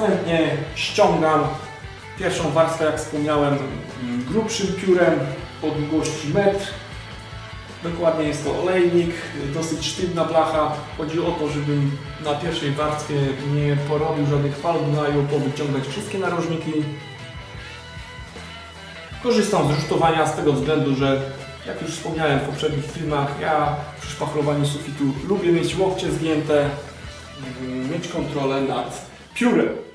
Następnie ściągam pierwszą warstwę, jak wspomniałem, grubszym piórem o długości metr. Dokładnie jest to olejnik, dosyć sztywna blacha. Chodzi o to, żebym na pierwszej warstwie nie porobił żadnych fal no gnaju, powyciągać wszystkie narożniki. Korzystam z rusztowania z tego względu, że jak już wspomniałem w poprzednich filmach, ja przy szpachlowaniu sufitu lubię mieć łokcie zgięte, mieć kontrolę nad piórem.